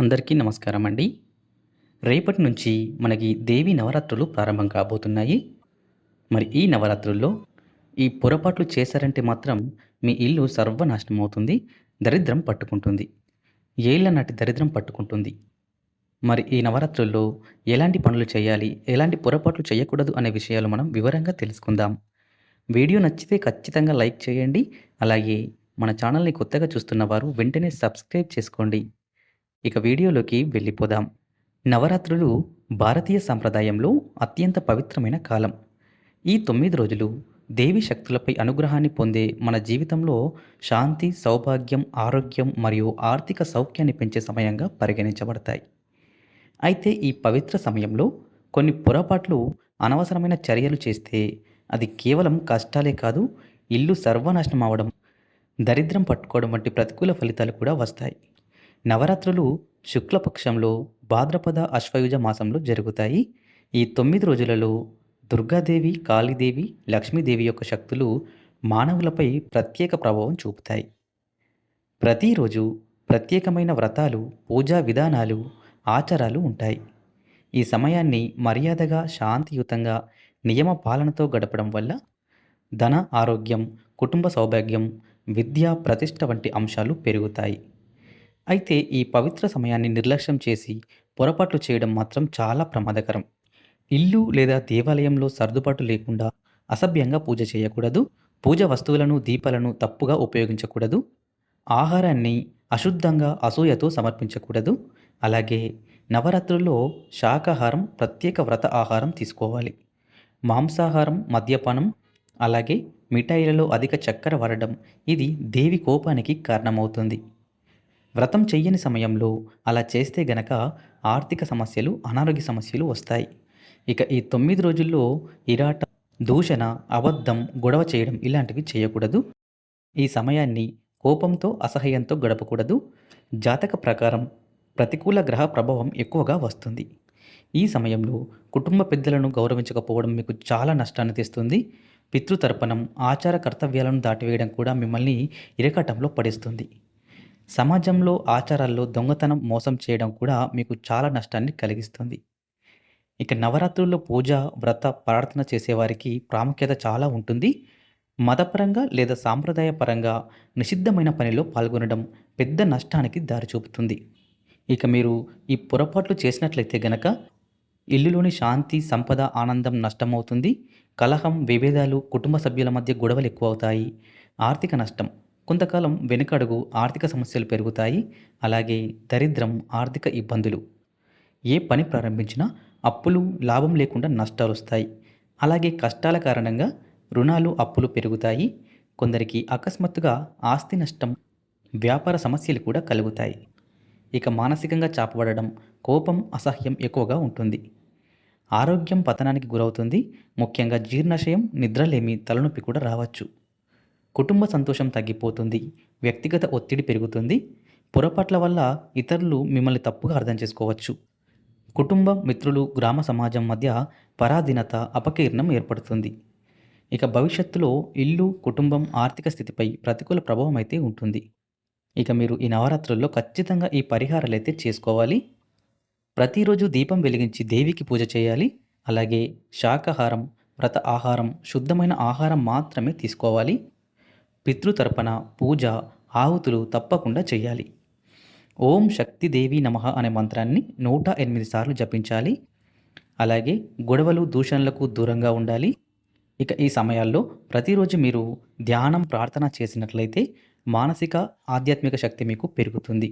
అందరికీ నమస్కారం అండి. రేపటి నుంచి మనకి దేవి నవరాత్రులు ప్రారంభం కాబోతున్నాయి. మరి ఈ నవరాత్రుల్లో ఈ పొరపాట్లు చేశారంటే మాత్రం మీ ఇల్లు సర్వనాశనం అవుతుంది దరిద్రం పట్టుకుంటుంది. ఏళ్ళ నాటి దరిద్రం పట్టుకుంటుంది. మరి ఈ నవరాత్రుల్లో ఎలాంటి పనులు చేయాలి ఎలాంటి పొరపాట్లు చేయకూడదు అనే విషయాలు మనం వివరంగా తెలుసుకుందాం. వీడియో నచ్చితే ఖచ్చితంగా లైక్ చేయండి. అలాగే మన ఛానల్ని కొత్తగా చూస్తున్న వారు వెంటనే సబ్స్క్రైబ్ చేసుకోండి. ఇక వీడియోలోకి వెళ్ళిపోదాం. నవరాత్రులు భారతీయ సంప్రదాయంలో అత్యంత పవిత్రమైన కాలం. ఈ తొమ్మిది రోజులు దేవి శక్తులపై అనుగ్రహాన్ని పొందే మన జీవితంలో శాంతి సౌభాగ్యం ఆరోగ్యం మరియు ఆర్థిక సౌఖ్యాన్ని పెంచే సమయంగా పరిగణించబడతాయి. అయితే ఈ పవిత్ర సమయంలో కొన్ని పొరపాట్లు అనవసరమైన చర్యలు చేస్తే అది కేవలం కష్టాలే కాదు ఇల్లు సర్వనాశనం అవడం దరిద్రం పట్టుకోవడం వంటి ప్రతికూల ఫలితాలు కూడా వస్తాయి. నవరాత్రులు శుక్లపక్షంలో భాద్రపద అశ్వయుజ మాసంలో జరుగుతాయి. ఈ తొమ్మిది రోజులలో దుర్గాదేవి కాళీదేవి లక్ష్మీదేవి యొక్క శక్తులు మానవులపై ప్రత్యేక ప్రభావం చూపుతాయి. ప్రతిరోజు ప్రత్యేకమైన వ్రతాలు పూజా విధానాలు ఆచారాలు ఉంటాయి. ఈ సమయాన్ని మర్యాదగా శాంతియుతంగా నియమ పాలనతో గడపడం వల్ల ధన ఆరోగ్యం కుటుంబ సౌభాగ్యం విద్య ప్రతిష్ట వంటి అంశాలు పెరుగుతాయి. అయితే ఈ పవిత్ర సమయాన్ని నిర్లక్ష్యం చేసి పొరపాట్లు చేయడం మాత్రం చాలా ప్రమాదకరం. ఇల్లు లేదా దేవాలయంలో సర్దుబాటు లేకుండా అసభ్యంగా పూజ చేయకూడదు పూజ వస్తువులను దీపాలను తప్పుగా ఉపయోగించకూడదు ఆహారాన్ని అశుద్ధంగా అసూయతో సమర్పించకూడదు. అలాగే నవరాత్రుల్లో శాకాహారం ప్రత్యేక వ్రత ఆహారం తీసుకోవాలి. మాంసాహారం మద్యపానం అలాగే మిఠాయిలలో అధిక చక్కెర వాడడం ఇది దేవి కోపానికి కారణమవుతుంది. వ్రతం చెయ్యని సమయంలో అలా చేస్తే గనక ఆర్థిక సమస్యలు అనారోగ్య సమస్యలు వస్తాయి. ఇక ఈ తొమ్మిది రోజుల్లో ఇరాట దూషణ అబద్ధం గొడవ చేయడం ఇలాంటివి చేయకూడదు. ఈ సమయాన్ని కోపంతో అసహ్యంతో గడపకూడదు. జాతక ప్రకారం ప్రతికూల గ్రహ ప్రభావం ఎక్కువగా వస్తుంది. ఈ సమయంలో కుటుంబ పెద్దలను గౌరవించకపోవడం మీకు చాలా నష్టాన్ని తెస్తుంది. పితృతర్పణం ఆచార కర్తవ్యాలను దాటివేయడం కూడా మిమ్మల్ని ఇరకాటంలో పడేస్తుంది. సమాజంలో ఆచారాల్లో దొంగతనం మోసం చేయడం కూడా మీకు చాలా నష్టాన్ని కలిగిస్తుంది. ఇక నవరాత్రుల్లో పూజ వ్రత ప్రార్థన చేసేవారికి ప్రాముఖ్యత చాలా ఉంటుంది. మతపరంగా లేదా సాంప్రదాయపరంగా నిషిద్ధమైన పనిలో పాల్గొనడం పెద్ద నష్టానికి దారి చూపుతుంది. ఇక మీరు ఈ పొరపాట్లు చేసినట్లయితే గనక ఇల్లులోని శాంతి సంపద ఆనందం నష్టమవుతుంది. కలహం విభేదాలు కుటుంబ సభ్యుల మధ్య గొడవలు ఎక్కువ అవుతాయి ఆర్థిక నష్టం కొంతకాలం వెనుకడుగు ఆర్థిక సమస్యలు పెరుగుతాయి అలాగే దరిద్రం ఆర్థిక ఇబ్బందులు. ఏ పని ప్రారంభించినా అప్పులు లాభం లేకుండా నష్టాలు వస్తాయి. అలాగే కష్టాల కారణంగా రుణాలు అప్పులు పెరుగుతాయి. కొందరికి అకస్మాత్తుగా ఆస్తి నష్టం వ్యాపార సమస్యలు కూడా కలుగుతాయి. ఇక మానసికంగా చాపబడడం కోపం అసహ్యం ఎక్కువగా ఉంటుంది. ఆరోగ్యం పతనానికి గురవుతుంది. ముఖ్యంగా జీర్ణాశయం నిద్రలేమి తలనొప్పి కూడా రావచ్చు. కుటుంబ సంతోషం తగ్గిపోతుంది వ్యక్తిగత ఒత్తిడి పెరుగుతుంది పొరపాట్ల వల్ల ఇతరులు మిమ్మల్ని తప్పుగా అర్థం చేసుకోవచ్చు. కుటుంబం మిత్రులు గ్రామ సమాజం మధ్య పరాధీనత అపకీర్ణం ఏర్పడుతుంది. ఇక భవిష్యత్తులో ఇల్లు కుటుంబం ఆర్థిక స్థితిపై ప్రతికూల ప్రభావం అయితే ఉంటుంది. ఇక మీరు ఈ నవరాత్రుల్లో ఖచ్చితంగా ఈ పరిహారాలు అయితే చేసుకోవాలి. ప్రతిరోజు దీపం వెలిగించి దేవికి పూజ చేయాలి. అలాగే శాకాహారం వ్రత ఆహారం శుద్ధమైన ఆహారం మాత్రమే తీసుకోవాలి. పితృతర్పణ పూజ ఆహుతులు తప్పకుండా చేయాలి ఓం శక్తిదేవి నమః అనే మంత్రాన్ని నూట ఎనిమిది సార్లు జపించాలి. అలాగే గొడవలు దూషణలకు దూరంగా ఉండాలి. ఇక ఈ సమయాల్లో ప్రతిరోజు మీరు ధ్యానం ప్రార్థన చేసినట్లయితే మానసిక ఆధ్యాత్మిక శక్తి మీకు పెరుగుతుంది.